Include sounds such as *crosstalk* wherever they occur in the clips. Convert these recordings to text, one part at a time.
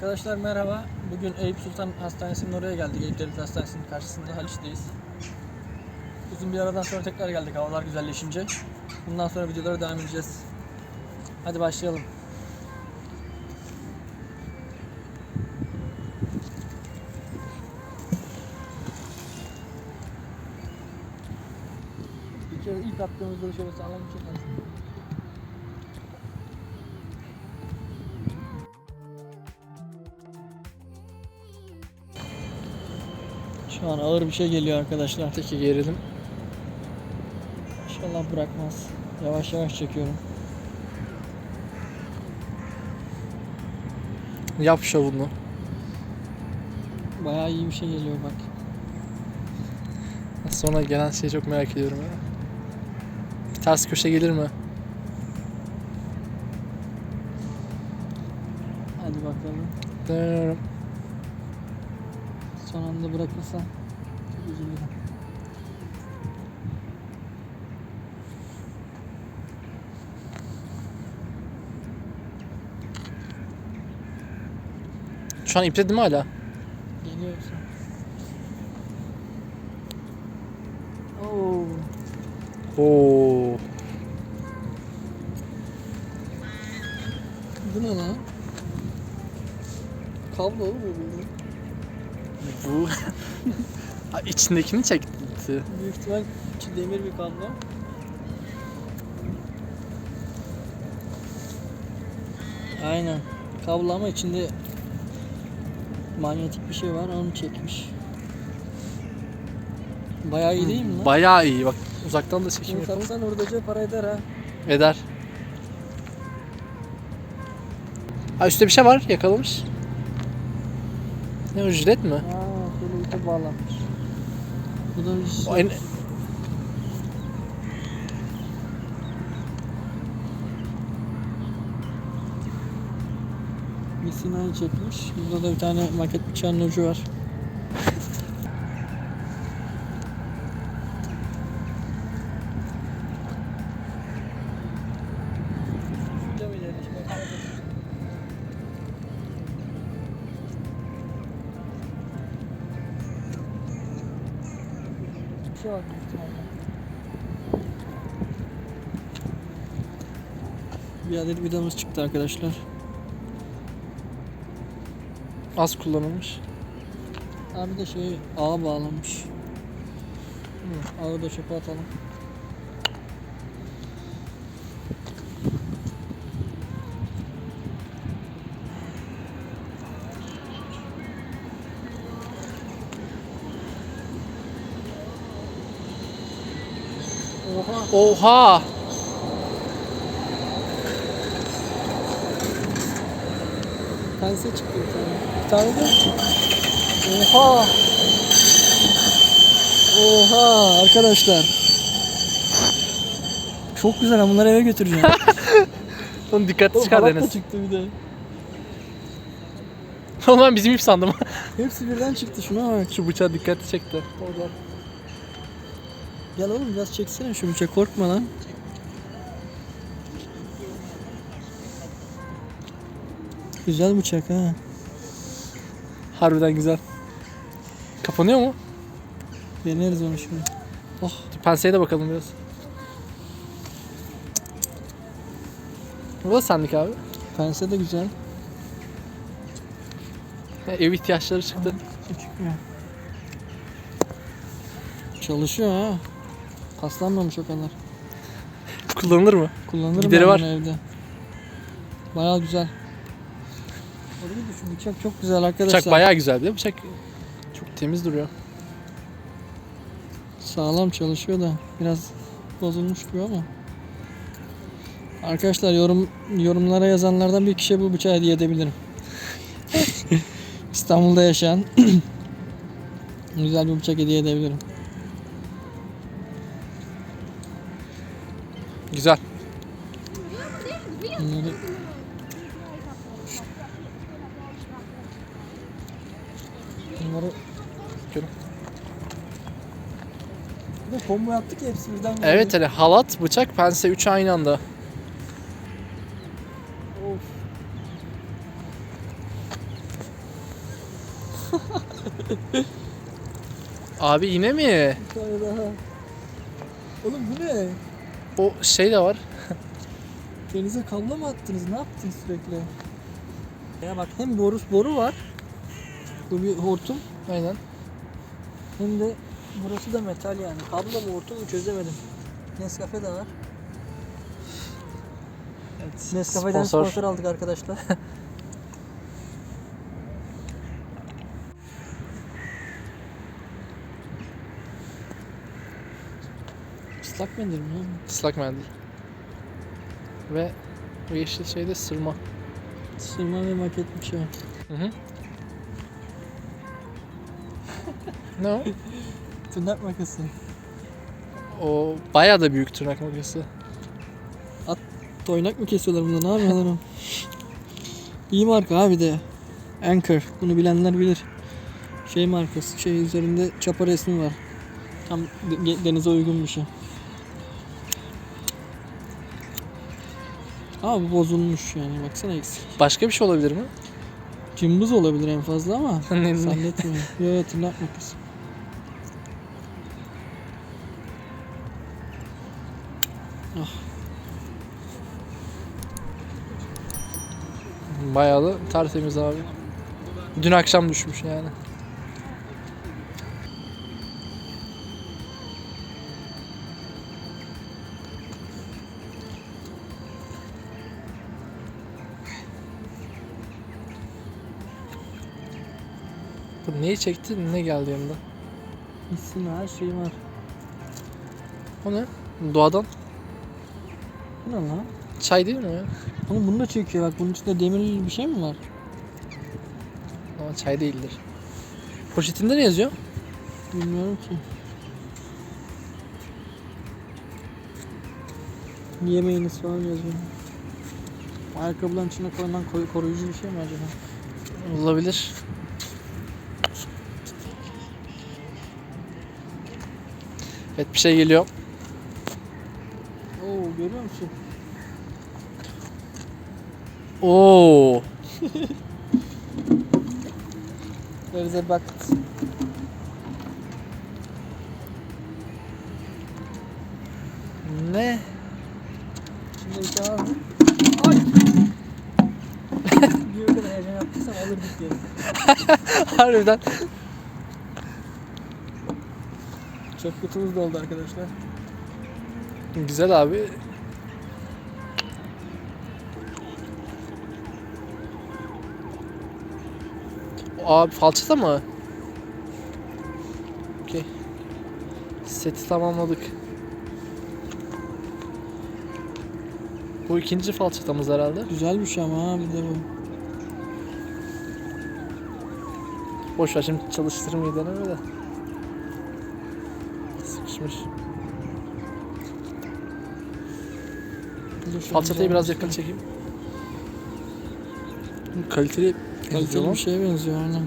Arkadaşlar merhaba. Bugün Eyüp Sultan Hastanesi'nin oraya geldik. Eyüp Devlet Hastanesi'nin karşısında Haliç'teyiz. Uzun bir aradan sonra tekrar geldik havalar güzelleşince. Bundan sonra videolara devam edeceğiz. Hadi başlayalım. İlk attığımızda şöyle sağlam bir çekelim. Şu an ağır bir şey geliyor arkadaşlar. Teki gerilim. İnşallah bırakmaz. Yavaş yavaş çekiyorum. Yap şovunu. Bayağı iyi bir şey geliyor bak. Sonra gelen şeyi çok merak ediyorum ya. Bir ters köşe gelir mi? Hadi bakalım. Dırırırım. Son anda bırakırsa. Şu an ipte değil mi hala? Geliyor? Oo. Oo. Bu ne lan? Kablo bu. Bu *laughs* içindekini çekti. Büyük ihtimal içi demir bir kablo. Aynen. Kablo ama içinde manyetik bir şey var onu çekmiş. Bayağı iyi değil mi lan? Bayağı iyi bak uzaktan da çekim yapalım. satsan hurdacı para eder ha. Eder. Ha üstte bir şey var yakalamış. Ne o jilet mi? Aa şöyle ipe bağlanmış. Bu da bir şey. en... Misina'yı çekmiş. Burada da bir tane maket bıçağının ucu var. An bir adet vidamız çıktı arkadaşlar. Az kullanılmış. Abi de şey ağa bağlamış. Hı, Ağı da çöpe atalım. Oha. Oha! Pense çıktı bir tane. Bir tane de. Oha. Oha arkadaşlar. Çok güzel ben bunları eve götüreceğim. *laughs* Onu dikkatli Oğlum, çıkar halat da Deniz. çıktı bir de. Oğlum ben bizim ip sandım. Hepsi birden çıktı şuna bak. Şu bıçağı dikkatli çekti. Orada. Gel oğlum biraz çeksene şu bıçak korkma lan. Güzel bıçak ha. Harbiden güzel. Kapanıyor mu? Deneriz onu şimdi. Oh Penseye de bakalım biraz. Bu da sendik abi. pense de güzel. Ha, Ev ihtiyaçları çıktı. Çıkmıyor. Çalışıyor ha. Paslanmamış o kadar. Kullanılır mı? Kullanırım Gideri ben var. bunu evde. Bayağı güzel. Orayı düşün bıçak çok güzel arkadaşlar. Bıçak bayağı güzel bir de bıçak çok temiz duruyor. Sağlam çalışıyor da biraz bozulmuş gibi ama. Arkadaşlar yorum yorumlara yazanlardan bir kişiye bu bıçağı hediye edebilirim. *laughs* İstanbul'da yaşayan *clears throat* güzel bir bıçak hediye edebilirim. Güzel. Bunları Görün. Bir de combo yaptık ya hepsi birden geldi. Evet hani halat, bıçak, pense 3 aynı anda. Of. *laughs* Abi yine mi? Bir tane daha. Oğlum bu ne? O şey de var. *laughs* Denize kablo mu attınız? Ne yaptınız sürekli? Ya bak hem boru, boru var. Bu bir hortum. Aynen. Hem de burası da metal yani. Kablo mu hortum mu çözemedim. Nescafe de var. Evet. Nescafe'den Sponsor. sponsor aldık arkadaşlar. *laughs* Islak mendil mi? Islak mendil. Ve bu yeşil şey de sırma. Sırma ve maket bir şey. Hı hı. ne o? *laughs* Tırnak makası. O bayağı da büyük tırnak makası. Toynak mı kesiyorlar bunda? Ne yapıyorlar? İyi marka abi de. Anchor. Bunu bilenler bilir. Şey markası. Şey üzerinde çapa resmi var. Tam de- denize uygun bir şey. Aa bu bozulmuş yani. Baksana eksik. Başka bir şey olabilir mi? Cımbız olabilir en fazla ama *laughs* Ne- ne- zannetmiyorum. Yok yok tırnak makası. Bayağı da tertemiz abi. Dün akşam düşmüş yani. Bu neyi çekti ne geldi yanında? İsim her şey var. O ne? Doğadan. Bu ne lan? Çay değil mi ya? Oğlum bunu da çekiyor bak bunun içinde demirli bir şey mi var? Ama çay değildir. Poşetinde ne yazıyor? Bilmiyorum ki. Yemeyiniz falan yazıyor. Ayakkabıların içine koyulan koy- koruyucu bir şey mi acaba? Olabilir. Evet bir şey geliyor. Oo görüyor musun? Oo. There is a bucket. Ne? Şimdi bir şey var mı? Ay! Bir o kadar heyecan yaptıysam alırdık diye. Harbiden. Çöp kutumuz da oldu arkadaşlar. Güzel abi. Abi falçata mı? Okey. Seti tamamladık. Bu ikinci falçatamız herhalde. Güzel bir şey ama ha bir de bu. Boş ver şimdi çalıştırmayı deneme de. Şöyle Falçatayı biraz bir yakın çekeyim. Kaliteli Kaliteli bir şeye benziyor aynen.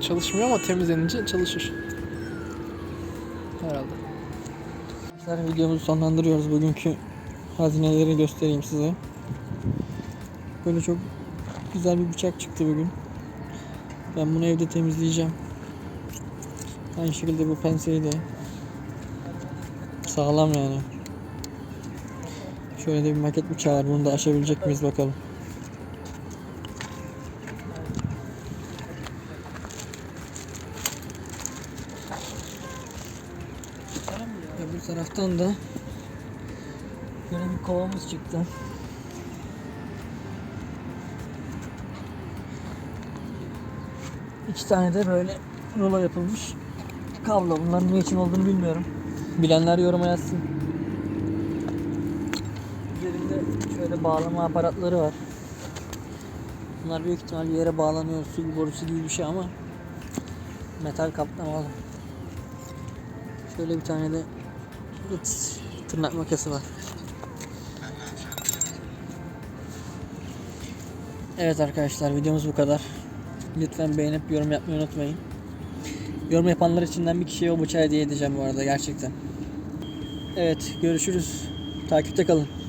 Çalışmıyor ama temizlenince çalışır. Herhalde. Arkadaşlar videomuzu sonlandırıyoruz. Bugünkü hazineleri göstereyim size. Böyle çok güzel bir bıçak çıktı bugün. Ben bunu evde temizleyeceğim. Aynı şekilde bu penseyi de sağlam yani. Şöyle de bir maket bıçağı var. Bunu da aşabilecek miyiz bakalım. Öbür taraftan da böyle bir kovamız çıktı. İki tane de böyle rulo yapılmış kablo. Bunların ne için olduğunu bilmiyorum. Bilenler yoruma yazsın. Üzerinde şöyle bağlama aparatları var. Bunlar büyük ihtimal bir yere bağlanıyor. Su borusu gibi bir şey ama metal kaplamalı. Şöyle bir tane de tırnak makası var. Evet arkadaşlar videomuz bu kadar. Lütfen beğenip yorum yapmayı unutmayın. Yorum yapanlar içinden bir kişiye o bıçağı hediye edeceğim bu arada gerçekten. Evet görüşürüz. Takipte kalın.